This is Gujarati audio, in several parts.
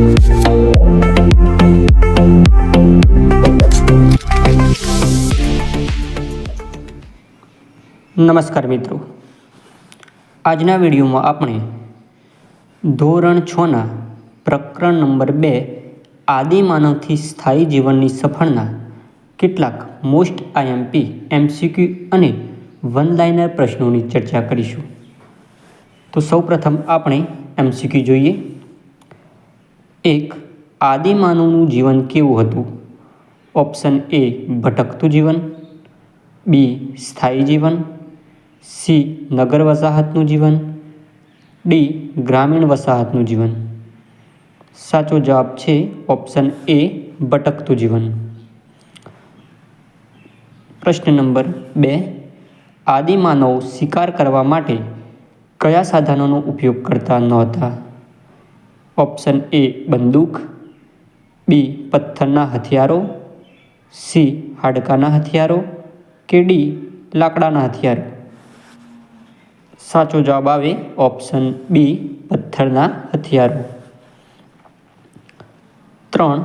નમસ્કાર મિત્રો. આજના વિડીયોમાં આપણે ધોરણ છના પ્રકરણ નંબર બે આદિમાનવથી સ્થાયી જીવનની સફળના કેટલાક મોસ્ટ આઈએમપી, એમસીક્યુ અને વન લાઇનર પ્રશ્નોની ચર્ચા કરીશું. તો સૌપ્રથમ આપણે એમસીક્યુ જોઈએ. એક આદિમાનવનું જીવન કેવું હતું? ઓપ્શન એ ભટકતું જીવન. બી સ્થાયી જીવન. સી નગર વસાહતનું જીવન. ડી ગ્રામીણ વસાહતનું જીવન. સાચો જવાબ છે ઓપ્શન એ ભટકતું જીવન. પ્રશ્ન નંબર બે. આદિમાનવ શિકાર કરવા માટે કયા સાધનોનો ઉપયોગ કરતા નહોતા? ઓપ્શન એ બંદૂક, બી પથ્થરના હથિયારો, સી હાડકાના હથિયારો કે ડી લાકડાના હથિયારો. સાચો જવાબ આવે ઓપ્શન બી પથ્થરના હથિયારો. ત્રણ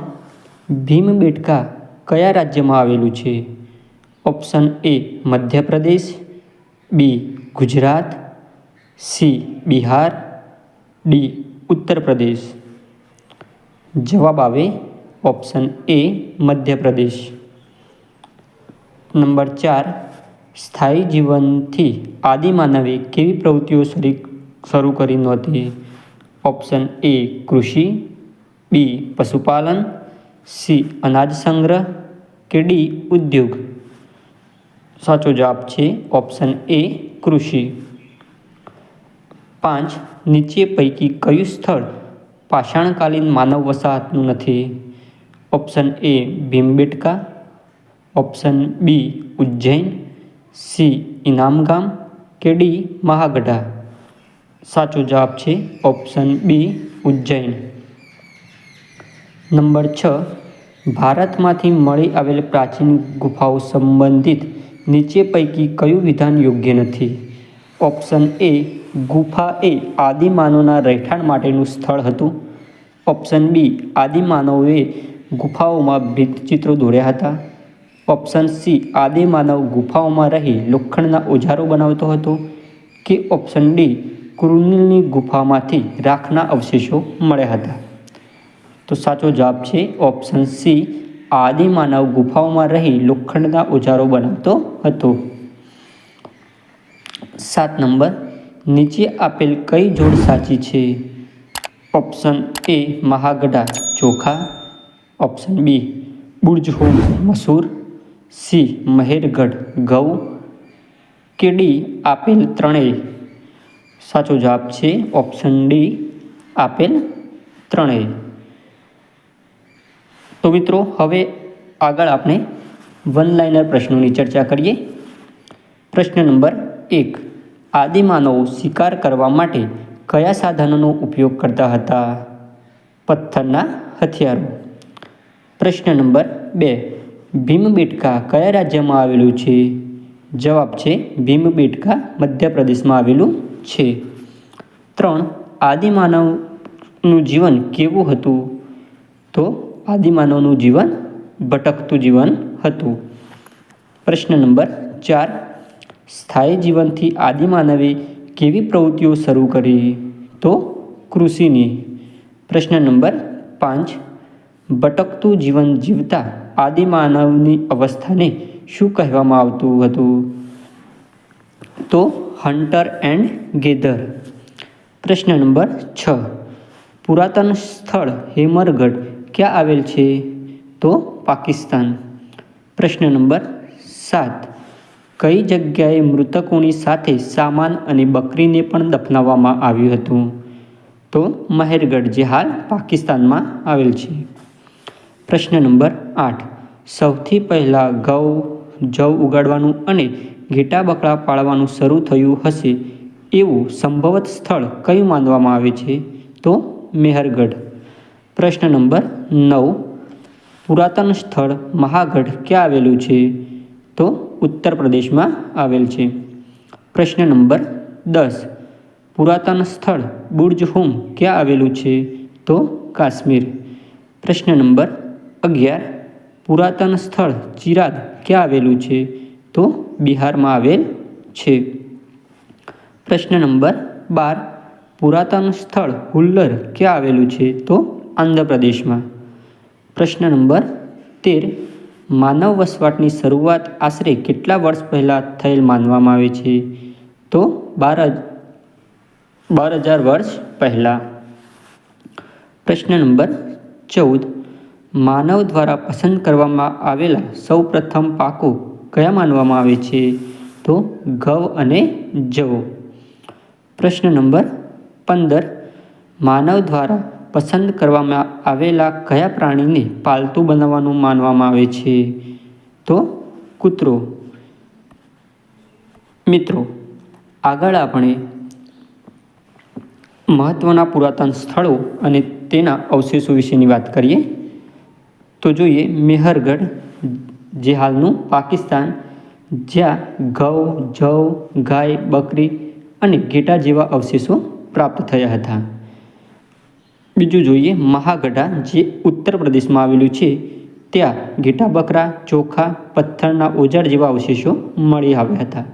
ભીમબેટકા કયા રાજ્યમાં આવેલું છે? Option A Madhya Pradesh, B Gujarat, C Bihar, D Uttar Pradesh. જવાબ આવે ઓપ્શન એ મધ્યપ્રદેશ. નંબર ચાર, સ્થાયી જીવનથી આદિમાનવે કેવી પ્રવૃત્તિઓ શરૂ કરી નહોતી? ઓપ્શન એ કૃષિ. બી પશુપાલન. સી અનાજ સંગ્રહ. કે ડી ઉદ્યોગ? સાચો જવાબ છે ઓપ્શન એ કૃષિ. પાંચ નીચે પૈકી કયું સ્થળ પાષાણકાલીન માનવ વસાહતનું નથી? Option A Bhimbetka, option B Ujjain, C Inamgaon કે ડી મહાગઢા? સાચો જવાબ છે ઓપ્શન બી ઉજ્જૈન. નંબર છ, ભારતમાંથી મળી આવેલ પ્રાચીન ગુફાઓ સંબંધિત નીચે પૈકી કયું વિધાન યોગ્ય નથી? ઓપ્શન એ ગુફા એ આદિમાનવના રહેઠાણ માટેનું સ્થળ હતું. ઓપ્શન બી આદિમાનવે ગુફાઓમાં ભીંતચિત્રો દોર્યા હતા. ઓપ્શન સી આદિમાનવ ગુફાઓમાં રહી લોખંડના ઓજારો બનાવતો હતો કે ઓપ્શન ડી કૃનિલની ગુફામાંથી રાખના અવશેષો મળ્યા હતા. તો સાચો જવાબ છે ઓપ્શન સી આદિમાનવ ગુફાઓમાં રહી લોખંડના ઓજારો બનાવતો હતો. સાત નંબર નીચે આપેલ કઈ જોડ સાચી છે? ઓપ્શન એ મહાગઢા ચોખા. ઓપ્શન બી બુર્જહોમ મસૂર. સી મહેરગઢ ઘઉં. કે ડી આપેલ ત્રણેય? સાચો જવાબ છે ઓપ્શન ડી આપેલ ત્રણેય. તો મિત્રો, હવે આગળ આપણે વન લાઇનર પ્રશ્નોની ચર્ચા કરીએ. પ્રશ્ન નંબર એક. આદિમાનવો શિકાર કરવા માટે કયા સાધનોનો ઉપયોગ કરતા હતા? પથ્થરના હથિયારો. પ્રશ્ન નંબર બે. ભીમબેટકા કયા રાજ્યમાં આવેલું છે? જવાબ છે ભીમબેટકા મધ્યપ્રદેશમાં આવેલું છે. ત્રણ. આદિમાનવનું જીવન કેવું હતું? તો આદિમાનવનું જીવન ભટકતું જીવન હતું. પ્રશ્ન નંબર ચાર. સ્થાયી જીવનથી આદિમાનવે કેવી પ્રવૃત્તિઓ શરૂ કરી? તો કૃષિની. પ્રશ્ન નંબર પાંચ. ભટકતું જીવન જીવતા આદિમાનવની અવસ્થાને શું કહેવામાં આવતું હતું? તો હન્ટર એન્ડ ગેધર. પ્રશ્ન નંબર છ. પુરાતન સ્થળ હેમરગઢ ક્યાં આવેલ છે? તો પાકિસ્તાન. પ્રશ્ન નંબર સાત. કઈ જગ્યાએ મૃતકોની સાથે સામાન અને બકરીને પણ દફનાવવામાં આવ્યું હતું? તો મહેરગઢ જે હાલ પાકિસ્તાનમાં આવેલ છે. પ્રશ્ન નંબર આઠ. સૌથી પહેલાં ઘઉં, જવ ઉગાડવાનું અને ઘેટા બકરા પાળવાનું શરૂ થયું હશે એવું સંભવત સ્થળ કયું માનવામાં આવે છે? તો મેહરગઢ. પ્રશ્ન નંબર નવ. પુરાતન સ્થળ મહાગઢ ક્યાં આવેલું છે? તો ઉત્તર પ્રદેશમાં આવેલ છે. પ્રશ્ન નંબર દસ. પુરાતન સ્થળ બુર્જ હોમ ક્યાં આવેલું છે? તો કાશ્મીર. પ્રશ્ન નંબર અગિયાર. પુરાતન સ્થળ ચિરાદ ક્યાં આવેલું છે? તો બિહારમાં આવેલ છે. પ્રશ્ન નંબર બાર. પુરાતન સ્થળ હુલ્લર ક્યાં આવેલું છે? તો આંધ્રપ્રદેશમાં. પ્રશ્ન નંબર તેર. માનવ વસવાટની શરૂઆત આશરે કેટલા વર્ષ પહેલાં થયેલ માનવામાં આવે છે? તો બાર બાર હજાર વર્ષ પહેલાં. પ્રશ્ન નંબર ચૌદ. માનવ દ્વારા પસંદ કરવામાં આવેલા સૌ પ્રથમ પાકો કયા માનવામાં આવે છે? તો ઘઉં અને જવ. પ્રશ્ન નંબર પંદર. માનવ દ્વારા પસંદ કરવામાં આવેલા કયા પ્રાણીને પાલતુ બનાવવાનું માનવામાં આવે છે? તો કૂતરો. મિત્રો, આગળ આપણે મહત્ત્વના પુરાતન સ્થળો અને તેના અવશેષો વિશેની વાત કરીએ. તો જોઈએ મેહરગઢ, જે હાલનું પાકિસ્તાન, જ્યાં ઘઉં, જવ, ગાય, બકરી અને ઘેટા જેવા અવશેષો પ્રાપ્ત થયા હતા. બીજું જોઈએ મહાગઢા જે ઉત્તર પ્રદેશમાં આવેલું છે. ત્યાં ઘેટા બકરા, ચોખા, પથ્થરના ઓજાર જેવા અવશેષો મળી આવ્યા હતા.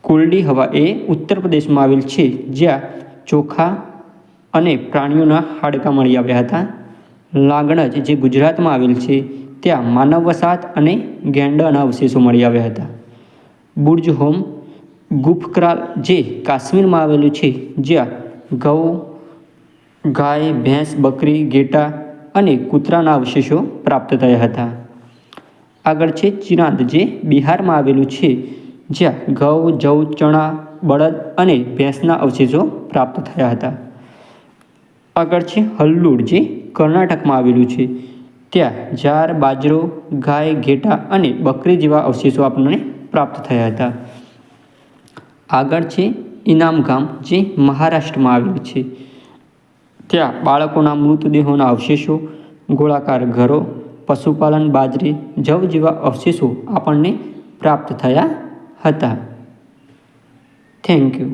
કોલડી હવા એ ઉત્તર પ્રદેશમાં આવેલ છે, જ્યાં ચોખા અને પ્રાણીઓના હાડકાં મળી આવ્યા હતા. લાગણજ જે ગુજરાતમાં આવેલ છે, ત્યાં માનવ વસાહત અને ગેંડાના અવશેષો મળી આવ્યા હતા. બુર્જ હોમ ગુફકરાલ જે કાશ્મીરમાં આવેલું છે, જ્યાં ઘઉં ગાય, ભેંસ, બકરી, ઘેટા અને કૂતરાના અવશેષો પ્રાપ્ત થયા હતા. આગળ છે ચિરાંદ જે બિહારમાં આવેલું છે, જ્યાં ઘઉં જવ, ચણા, બળદ અને ભેંસના અવશેષો પ્રાપ્ત થયા હતા. આગળ છે હલ્લુડ, જે કર્ણાટકમાં આવેલું છે. ત્યાં જાર બાજરો, ગાય, ઘેટા અને બકરી જેવા અવશેષો આપણને પ્રાપ્ત થયા હતા. આગળ છે ઇનામ ગામ જે મહારાષ્ટ્રમાં આવેલું છે. ત્યાં બાળકોના મૃતદેહોના અવશેષો, ગોળાકાર ઘરો, પશુપાલન બાજરી, જવ જેવા અવશેષો આપણને પ્રાપ્ત થયા હતા. Thank you